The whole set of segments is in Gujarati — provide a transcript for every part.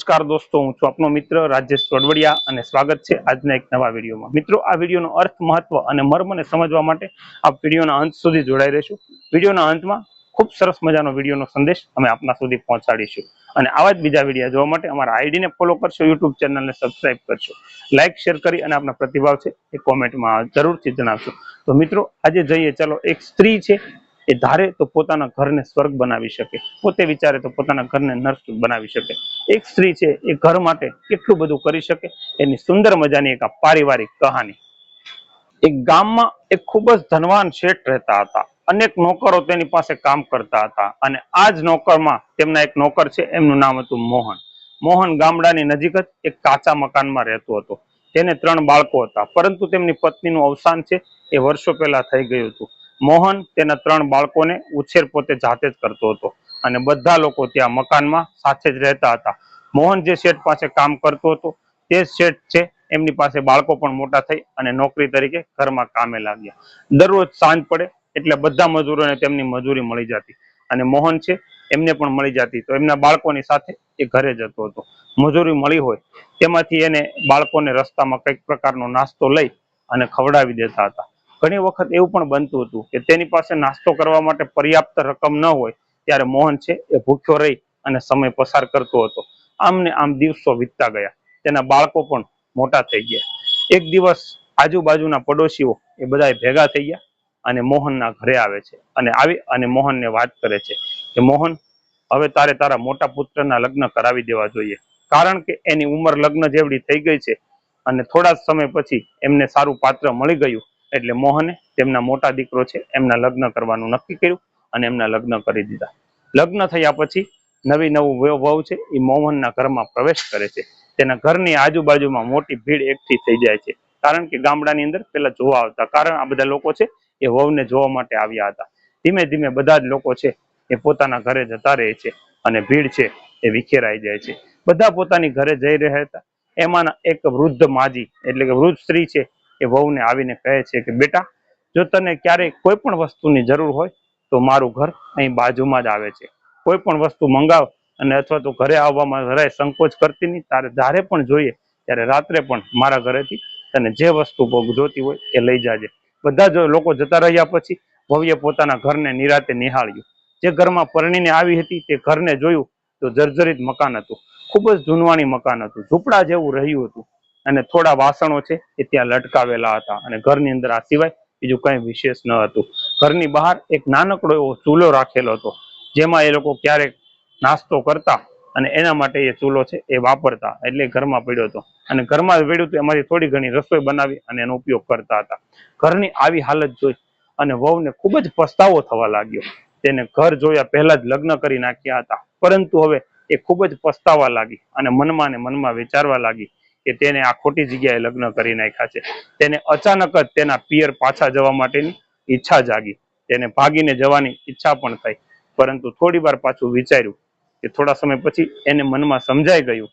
નમસ્કાર દોસ્તો, હું છું આપનો મિત્ર રાજેશ ચોડવડિયા અને સ્વાગત છે આજના એક નવા વિડીયોમાં. મિત્રો, આ વિડીયોનો અર્થ મહત્વ અને મર્મને સમજવા માટે આ વિડીયોના અંત સુધી જોડાઈ રહેશું. વિડીયોના અંતમાં ખૂબ સરસ મજાનો વિડીયોનો સંદેશ અમે આપના સુધી પહોંચાડીશું. અને આવા જ બીજા વીડિયો જોવા માટે અમારા આઈડીને ફોલો કરશો, યુટ્યુબ ચેનલને સબસ્ક્રાઇબ કરશો. લાઇક, શેર કરી અને આપના પ્રતિભાવ છે એ કોમેન્ટમાં જરૂરથી જણાવશો. તો મિત્રો, આજે જઈએ. ચાલો, એક સ્ત્રી છે એ ધારે તો પોતાના ઘરને સ્વર્ગ બનાવી શકે. પોતે વિચારે તો પોતાના ઘરને નર્ક બનાવી શકે. એક સ્ત્રી છે, એ ઘર માટે કેટલું બધું કરી શકે? એની સુંદર મજાની એક પારિવારિક કહાની. એક ગામમાં એક ખૂબ જ ધનવાન શેઠ રહેતા હતા. અનેક નોકરો તેની પાસે કામ કરતા હતા અને આ જ નોકરમાં તેમના એક નોકર છે, એમનું નામ હતું મોહન. મોહન ગામડાની નજીક જ એક કાચા મકાનમાં રહેતો હતો. તેને ત્રણ બાળકો હતા. પરંતુ તેમની પત્નીનું અવસાન છે, એ વર્ષો પહેલા થઈ ગયું હતું. મોહન તેના ત્રણ બાળકોને ઉછેર પોતે જાતે જ કરતો હતો. અને બધા લોકો ત્યાં મકાનમાં સાથે જ રહેતા હતા. મોહન જે શેઠ પાસે કામ કરતો હતો, તે શેઠ છે, એમની પાસે બાળકો પણ મોટા થઈ અને નોકરી તરીકે ઘરમાં કામે લાગ્યા. દરરોજ સાંજ પડે એટલે બધા મજૂરોને તેમની મજૂરી મળી જતી. અને મોહન છે, એમને પણ મળી જતી. તો એમના બાળકોની સાથે એ ઘરે જતો હતો. મજૂરી મળી હોય, તેમાંથી એને બાળકોને રસ્તામાં કંઈક પ્રકારનો નાસ્તો લઈ અને ખવડાવી દેતા હતા. ઘણી વખત એવું પણ બનતું હતું કે તેની પાસે નાસ્તો કરવા માટે પર્યાપ્ત રકમ ન હોય, ત્યારે મોહન છે એ ભૂખ્યો રહી અને સમય પસાર કરતો હતો. આમ ને આમ દિવસો વીતતા ગયા. તેના બાળકો પણ મોટા થઈ ગયા. એક દિવસ આજુબાજુના પડોશીઓ એ બધા ભેગા થઈ ગયા અને મોહનના ઘરે આવે છે. અને આવી અને મોહનને વાત કરે છે કે, મોહન, હવે તારે તારા મોટા પુત્રના લગ્ન કરાવી દેવા જોઈએ. કારણ કે એની ઉંમર લગ્ન જેવડી થઈ ગઈ છે અને થોડા સમય પછી એમને સારું પાત્ર મળી ગયું એટલે મોહને તેમના મોટા દીકરો છે, એમના લગ્ન કરવાનું નક્કી કર્યું અને એમના લગ્ન કરી દીધા. લગ્ન થયા પછી નવી નવું વૈભવ છે, એ મોહનના ઘરમાં પ્રવેશ કરે છે. તેના ઘરની આજુબાજુમાં મોટી ભીડ એકઠી થઈ જાય છે. કારણ કે ગામડાની અંદર પેલા જોવા આવતા. કારણ આ બધા લોકો છે, એ વહુને જોવા માટે આવ્યા હતા. ધીમે ધીમે બધા જ લોકો છે, એ પોતાના ઘરે જતા રહે છે અને ભીડ છે, એ વિખેરાઈ જાય છે. બધા પોતાની ઘરે જઈ રહ્યા હતા. એમાંના એક વૃદ્ધ માજી, એટલે કે વૃદ્ધ સ્ત્રી છે એ વહુને આવીને કહે છે કે, બેટા, જો તને ક્યારેય કોઈ પણ વસ્તુની જરૂર હોય, તો મારું ઘર અહીં બાજુમાં જ આવે છે. કોઈ પણ વસ્તુ મંગાવ અને અથવા તો ઘરે આવવામાં જરાય સંકોચ કરતી નહીં. તારે જ્યારે પણ જોઈએ, ત્યારે રાત્રે પણ મારા ઘરેથી તને જે વસ્તુ જોતી હોય, એ લઈ જાજે. બધા જ લોકો જતા રહ્યા પછી ભવ્ય પોતાના ઘરને નિરાતે નિહાળ્યું. જે ઘરમાં પરણીને આવી હતી, તે ઘરને જોયું તો જર્જરિત મકાન હતું. ખૂબ જ જૂનવાણી મકાન હતું. ઝૂંપડા જેવું રહ્યું હતું. અને થોડા વાસણો છે એ ત્યાં લટકાવેલા હતા. અને ઘરની અંદર આ સિવાય બીજું કંઈ વિશેષ ન હતું. ઘરની બહાર એક નાનકડો એવો ચૂલો રાખેલો હતો, જેમાં એ લોકો ક્યારેક નાસ્તો કરતા અને એના માટે એ ચૂલો છે એ વાપરતા એટલે ઘરમાં પડ્યો હતો. અને ઘરમાં પડ્યું હતું એમાંથી થોડી ઘણી રસોઈ બનાવી અને એનો ઉપયોગ કરતા હતા. ઘરની આવી હાલત જોઈ અને વહુને ખૂબ જ પસ્તાવો થવા લાગ્યો. તેને ઘર જોયા પહેલા જ લગ્ન કરી નાખ્યા હતા. પરંતુ હવે એ ખૂબ જ પસ્તાવા લાગી અને મનમાં ને મનમાં વિચારવા લાગી કે તેને આ ખોટી જગ્યાએ લગ્ન કરી નાખ્યા છે. તેને અચાનક જ તેના પિયર પાછા જવા માટેની ઈચ્છા જાગી. તેને ભાગીને જવાની ઈચ્છા પણ થઈ. પરંતુ થોડી વાર પાછું વિચાર્યું કે થોડા સમય પછી એને મનમાં સમજાઈ ગયું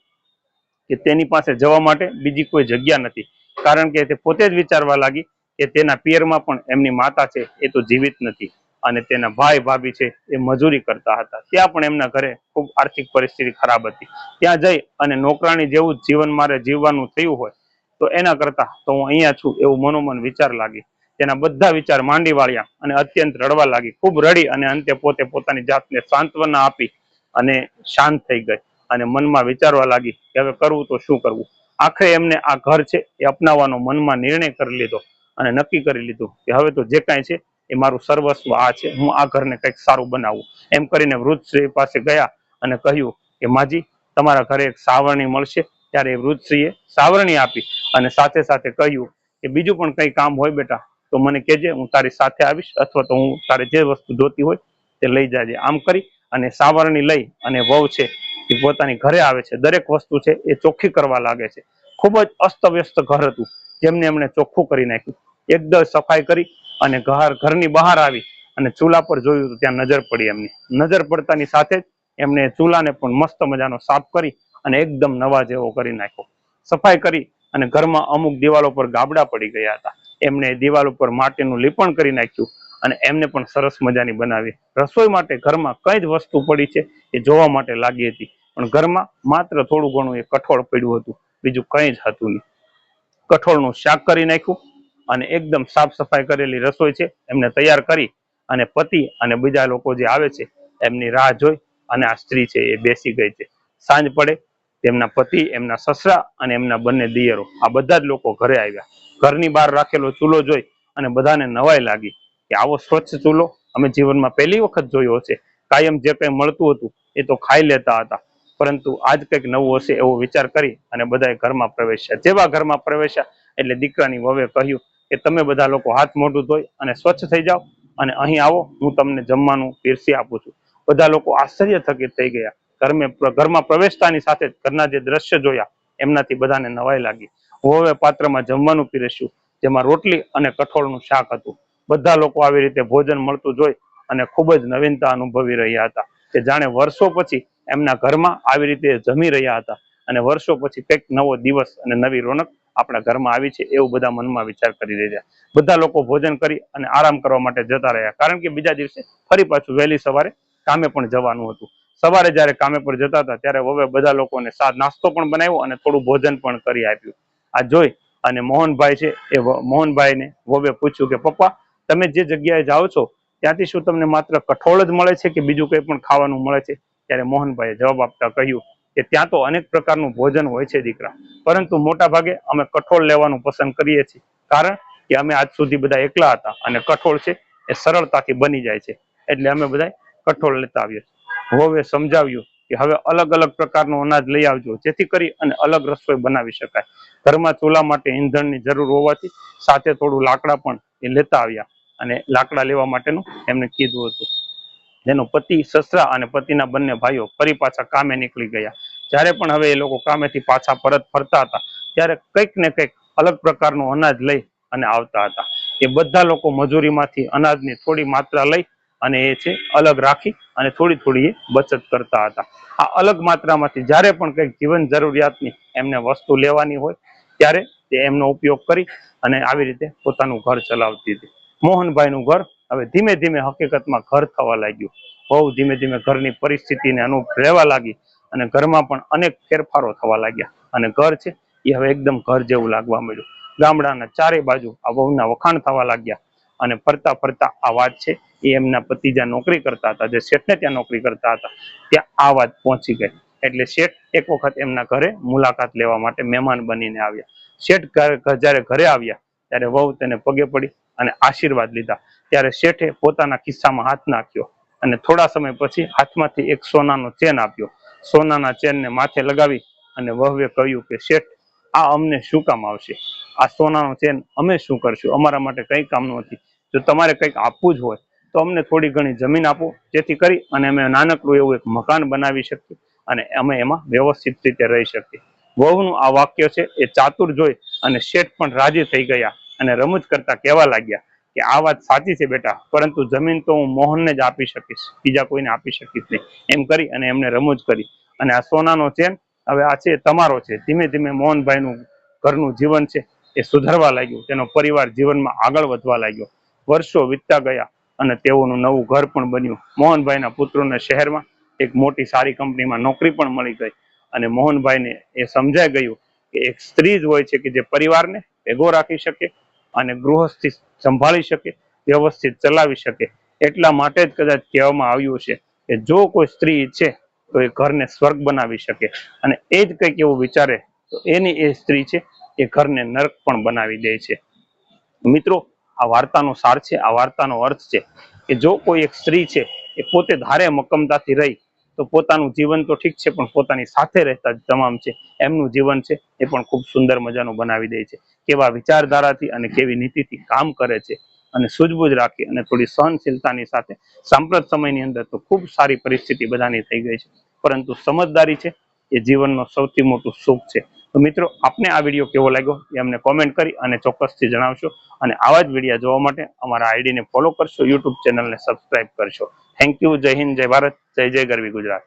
કે તેની પાસે જવા માટે બીજી કોઈ જગ્યા નથી. કારણ કે તે પોતે જ વિચારવા લાગી કે તેના પિયરમાં પણ એમની માતા છે, એ તો જીવિત નથી. અને તેના ભાઈ ભાભી છે એ મજૂરી કરતા હતા. ત્યાં પણ એમના ઘરે ખૂબ આર્થિક પરિસ્થિતિ ખરાબ હતી. ત્યાં જઈ અને નોકરાણી જેવું જીવન મારે જીવવાનું થયું હોય તો એના કરતા તો હું અહીંયા છું એવું મનોમન વિચાર લાગી. તેના બધા વિચાર માંડી વાળ્યા અને અત્યંત રડવા લાગી. ખૂબ રડી અને અંતે પોતે પોતાની જાતને સાંત્વના આપી અને શાંત થઈ ગઈ અને મનમાં વિચારવા લાગી કે હવે કરવું તો શું કરવું? આખરે એમને આ ઘર છે એ અપનાવવાનો મનમાં નિર્ણય કરી લીધો અને નક્કી કરી લીધું કે હવે તો જે કાંઈ છે એ મારું સર્વસ્વ આ છે. હું આ ઘરને કંઈક સારું બનાવું. એમ કરીને વૃદ્ધશ્રી પાસે ગયા અને કહ્યું કે, માજી, તમારા ઘરે એક સાવરણી મળશે. ત્યારે એ વૃદ્ધશ્રીએ સાવરણી આપી અને સાથે સાથે કહ્યું કે, બીજું પણ કંઈ કામ હોય બેટા, તો મને કહેજે, હું તારી સાથે આવીશ અથવા તો હું તારે જે વસ્તુ જોતી હોય તે લઈ જાજે. આમ કરી અને સાવરણી લઈ અને વહુ છે એ પોતાની ઘરે આવે છે. દરેક વસ્તુ છે એ ચોખ્ખી કરવા લાગે છે. ખૂબ જ અસ્તવ્યસ્ત ઘર હતું. જેમને એમણે ચોખ્ખું કરી નાખ્યું. એકદમ સફાઈ કરી અને ઘર ઘરની બહાર આવી અને ચૂલા પર જોયું ત્યાં નજર પડી એમની. નજર પડતાની સાથે જ એમને ચૂલાને પણ મસ્ત મજાનો સાફ કરી અને એકદમ નવા જેવો કરી નાખ્યો. સફાઈ કરી અને ઘરમાં અમુક દિવાલો પર ગાબડા પડી ગયા હતા. એમને દિવાલ ઉપર માટીનું લીપણ કરી નાખ્યું અને એમને પણ સરસ મજાની બનાવી. રસોઈ માટે ઘરમાં કઈ જ વસ્તુ પડી છે એ જોવા માટે લાગી હતી. પણ ઘરમાં માત્ર થોડું ઘણું એ કઠોળ પડ્યું હતું. બીજું કંઈ જ હતું નહીં. કઠોળનું શાક કરી નાખ્યું. અને એકદમ સાફ સફાઈ કરેલી રસોઈ છે, એમને તૈયાર કરી અને પતિ અને બીજા લોકો જે આવે છે, એમની રાહ જોઈ અને આ સ્ત્રી છે એ બેસી ગઈ છે. સાંજ પડે, તેમના પતિ, એમના સસરા અને એમના બંને દિયરો, આ બધા જ લોકો ઘરે આવ્યા. ઘરની બહાર રાખેલો ચૂલો જોઈ અને બધાને નવાઈ લાગી કે આવો સ્વચ્છ ચૂલો અમે જીવનમાં પહેલી વખત જોયો છે. કાયમ જે કંઈ મળતું હતું એ તો ખાઈ લેતા હતા. પરંતુ આજ કંઈક નવું હશે એવો વિચાર કરી અને બધાએ ઘરમાં પ્રવેશ્યા. જેવા ઘરમાં પ્રવેશ્યા એટલે દીકરાની વવે કહ્યું કે તમે બધા લોકો હાથ મોઢું ધોઈ અને સ્વચ્છ થઈ જાઓ અને અહીં આવો, હું તમને જમવાનું પીરસી આપું છું. બધા લોકો આશ્ચર્યચકિત થઈ ગયા. ઘરમે ઘરમાં પ્રવેશતાની સાથે ઘરના જે દ્રશ્ય જોયા, એમનાથી બધાને નવાઈ લાગી. વહુએ પાત્રમાં જમવાનું પીરસ્યું, જેમાં રોટલી અને કઠોળનું શાક હતું. બધા લોકો આવી રીતે ભોજન મળતું જોઈ અને ખૂબ જ નવીનતા અનુભવી રહ્યા હતા કે જાણે વર્ષો પછી એમના ઘરમાં આવી રીતે જમી રહ્યા હતા અને વર્ષો પછી કંઈક નવો દિવસ અને નવી રોનક આપણા ઘરમાં આવી છે એવું બધા મનમાં વિચાર કરી રહ્યા બધા લોકો ભોજન કરી અને આરામ કરવા માટે જતા રહ્યા. કારણ કે બીજા દિવસે ફરી પાછું વહેલી સવારે કામે પણ જવાનું હતું. સવારે જ્યારે કામે પર જતા હતા, ત્યારે હવે બધા લોકોને સાદ નાસ્તો પણ બનાવ્યો અને થોડું ભોજન પણ કરી આપ્યું. આ જોઈ અને મોહનભાઈ છે એ મોહનભાઈને વવે પૂછ્યું કે, પપ્પા, તમે જે જગ્યાએ જાઓ છો, ત્યાંથી શું તમને માત્ર કઠોળ જ મળે છે કે બીજું કંઈ પણ ખાવાનું મળે છે? ત્યારે મોહનભાઈએ જવાબ આપતા કહ્યું કે ત્યાં તો અનેક પ્રકારનું ભોજન હોય છે દીકરા. પરંતુ મોટા ભાગે અમે કઠોળ લેવાનું પસંદ કરીએ છીએ. કારણ કે અમે આજ સુધી બધા એકલા હતા અને કઠોળ છે એ સરળતાથી બની જાય છે. એટલે અમે બધા કઠોળ લેતા આવીએ વહુએ સમજાવ્યું કે હવે અલગ અલગ પ્રકારનું અનાજ લઈ આવજો, જેથી કરી અને અલગ રસોઈ બનાવી શકાય. ઘરમાં ચૂલા માટે ઈંધણની જરૂર હોવાથી સાથે થોડું લાકડા પણ એ લેતા આવ્યા અને લાકડા લેવા માટેનું એમને કીધું હતું. જેનો પતિ સસરા અને પતિના બંને ભાઈઓ ફરી પાછા કામે નીકળી ગયા. જ્યારે પણ હવે એ લોકો કામેથી પાછા પરત ફરતા હતા, ત્યારે કંઈક ને કંઈક અલગ પ્રકારનું અનાજ લઈ અને આવતા હતા. એ બધા લોકો મજૂરીમાંથી અનાજની થોડી માત્રા લઈ અને એ છે અલગ રાખી અને થોડી થોડી બચત કરતા હતા. આ અલગ માત્રામાંથી જ્યારે પણ કંઈક જીવન જરૂરિયાતની એમને વસ્તુ લેવાની હોય, ત્યારે તે એમનો ઉપયોગ કરી અને આવી રીતે પોતાનું ઘર ચલાવતી હતી. મોહનભાઈનું ઘર હવે ધીમે ધીમે હકીકતમાં ઘર થવા લાગ્યું. બહુ ધીમે ધીમે ઘરની પરિસ્થિતિને અનુભવ રહેવા લાગી અને ઘરમાં પણ અનેક ફેરફારો થવા લાગ્યા. અને ઘર છે, એ હવે એકદમ ઘર જેવું લાગવા મળ્યું ગામડાના ચારે બાજુ આ વહુના વખાણ થવા લાગ્યા. અને ફરતા ફરતા આ વાત છે, એ એમના પતિ જ્યાં નોકરી કરતા હતા, જે શેઠને ત્યાં નોકરી કરતા હતા. ત્યાં આ વાત પહોંચી ગઈ. એટલે શેઠ એક વખત એમના ઘરે મુલાકાત લેવા માટે મહેમાન બનીને આવ્યા. શેઠ જ્યારે ઘરે આવ્યા, ત્યારે વહુ તેને પગે પડી અને આશીર્વાદ લીધા. ત્યારે શેઠે પોતાના ખિસ્સામાં હાથ નાખ્યો અને થોડા સમય પછી હાથમાંથી એક સોનાનો ચેન આપ્યો. સોનાના ચેનને માથે લગાવી અને વહવે કહ્યું કે, શેઠ, આ અમને શું કામ આવશે? આ સોનાનો ચેન અમે શું કરશું? અમારા માટે કંઈ કામનું નથી. જો તમારે કંઈક આપવું જ હોય, તો અમને થોડી ઘણી જમીન આપો. જેથી કરી અને અમે નાનકડું એવું એક મકાન બનાવી શકીએ અને અમે એમાં વ્યવસ્થિત રીતે રહી શકીએ. વહુનું આ વાક્ય છે એ ચાતુર જોઈ અને શેઠ પણ રાજી થઈ ગયા. અને રમૂજ કરતા કહેવા લાગ્યા કે આ વાત સાચી છે બેટા, પરંતુ જમીન તો હું મોહનને જ આપી શકીશ, બીજા કોઈને આપી શકીશ નહીં. એમ કરી અને એમને રમૂજ કરી. અને આ સોનાનો ચેન હવે આ છે, તમારો છે. ધીમે ધીમે મોહનભાઈનું ઘરનું જીવન છે એ સુધરવા લાગ્યું. તેનો પરિવાર જીવનમાં આગળ વધવા લાગ્યો. વર્ષો વીતતા ગયા અને તેઓનું નવું ઘર પણ બન્યું. મોહનભાઈના પુત્રોને શહેરમાં એક મોટી સારી કંપનીમાં નોકરી પણ મળી ગઈ. અને મોહનભાઈને એ સમજાઈ ગયું કે એક સ્ત્રી જ હોય છે કે જે પરિવારને ભેગો રાખી શકે અને ગૃહસ્થી સંભાળી શકે, વ્યવસ્થિત ચલાવી શકે. એટલા માટે જ કદાચ કહેવામાં આવ્યું છે કે જો કોઈ સ્ત્રી છે તો એ ઘરને સ્વર્ગ બનાવી શકે. અને એ જ કંઈક એવું વિચારે તો એની એ સ્ત્રી છે એ ઘરને નર્ક પણ બનાવી દે છે. મિત્રો, આ વાર્તાનો સાર છે, આ વાર્તાનો અર્થ છે કે જો કોઈ એક સ્ત્રી છે એ પોતે ધારે મક્કમતાથી રહી તો પોતાનું જીવન તો ઠીક છે, પણ પોતાની સાથે રહેતા જ તમામ છે. એમનું જીવન છે, એ પણ ખૂબ સુંદર મજાનું બનાવી દે છે. કેવા વિચારધારાથી અને કેવી નીતિથી કામ કરે છે અને સૂઝબૂઝ રાખી અને થોડી સહનશીલતાની સાથે. સાંપ્રત સમયની અંદર તો ખૂબ સારી પરિસ્થિતિ બધાની થઈ ગઈ છે, પરંતુ સમજદારી છે, એ જીવનનો સૌથી મોટું સુખ છે. તો મિત્રો, આપને આ વીડિયો કેવો લાગ્યો એ અમને કોમેન્ટ કરી અને ચોક્કસથી જણાવશો. અને આવા જ વિડીયા જોવા માટે અમારા આઈડીને ફોલો કરશો, યુટ્યુબ ચેનલને સબસ્ક્રાઇબ કરશો. થેન્ક યુ જય હિન્દ જય ભારત જય જય ગરવી ગુજરાત